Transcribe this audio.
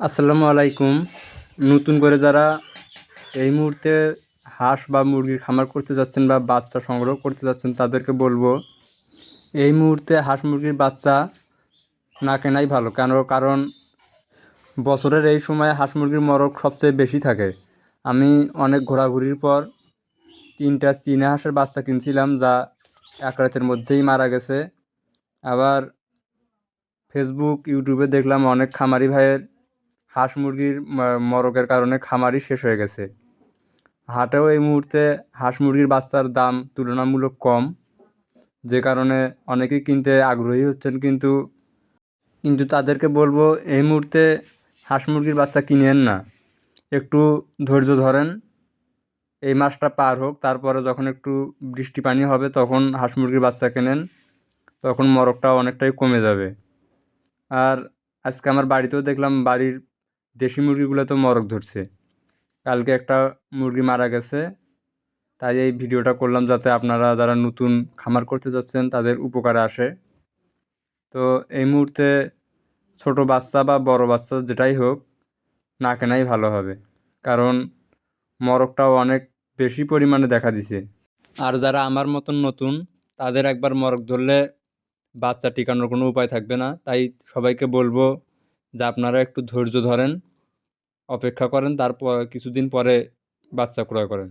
আসসালামু আলাইকুম। নতুন করে যারা এই মুহূর্তে হাঁস বা মুরগির খামার করতে যাচ্ছেন বা বাচ্চা সংগ্রহ করতে যাচ্ছেন, তাদেরকে বলব, এই মুহূর্তে হাঁস মুরগির বাচ্চা না কেনাই ভালো। কেন? কারণ বছরের এই সময় হাঁস মুরগির মরক সবচেয়ে বেশি থাকে। আমি অনেক ঘোরাঘুরির পর তিনটা চীনা হাঁসের বাচ্চা কিনছিলাম, যা এক রাতের মধ্যেই মারা গেছে। আবার ফেসবুক ইউটিউবে দেখলাম অনেক খামারি ভাইয়ের হাঁস মুরগির মরকের কারণে খামারই শেষ হয়ে গেছে। হাটেও এই মুহূর্তে হাঁস মুরগির বাচ্চার দাম তুলনামূলক কম, যে কারণে অনেকেই কিনতে আগ্রহী হচ্ছেন, কিন্তু কিন্তু তাদেরকে বলব, এই মুহূর্তে হাঁস মুরগির বাচ্চা কিনেন না। একটু ধৈর্য ধরেন, এই মাসটা পার হোক, তারপরে যখন একটু বৃষ্টি পানি হবে, তখন হাঁস মুরগির বাচ্চা কেনেন, তখন মরকটাও অনেকটাই কমে যাবে। আর আজকে আমার বাড়িতেও দেখলাম বাড়ির দেশি মুরগিগুলো তো মরক ধরছে। কালকে একটা মুরগি মারা গেছে। তাই এই ভিডিওটা করলাম যাতে আপনারা যারা নতুন খামার করতে যাচ্ছেন, তাদের উপকারে আসে। তো এই মুহূর্তে ছোট বাচ্চা বা বড় বাচ্চা যেটাই হোক, না কেনাই ভালো হবে। কারণ মরকটাও অনেক বেশি পরিমাণে দেখা দিছে। আর যারা আমার মতন নতুন, তাদের একবার মরক ধরলে বাচ্চা টিকানোর কোনো উপায় থাকবে না। তাই সবাইকে বলব যে আপনারা একটু ধৈর্য ধরেন অপেক্ষা করেন তারপর কিছুদিন পরে বাচ্চা ক্রয় করেন।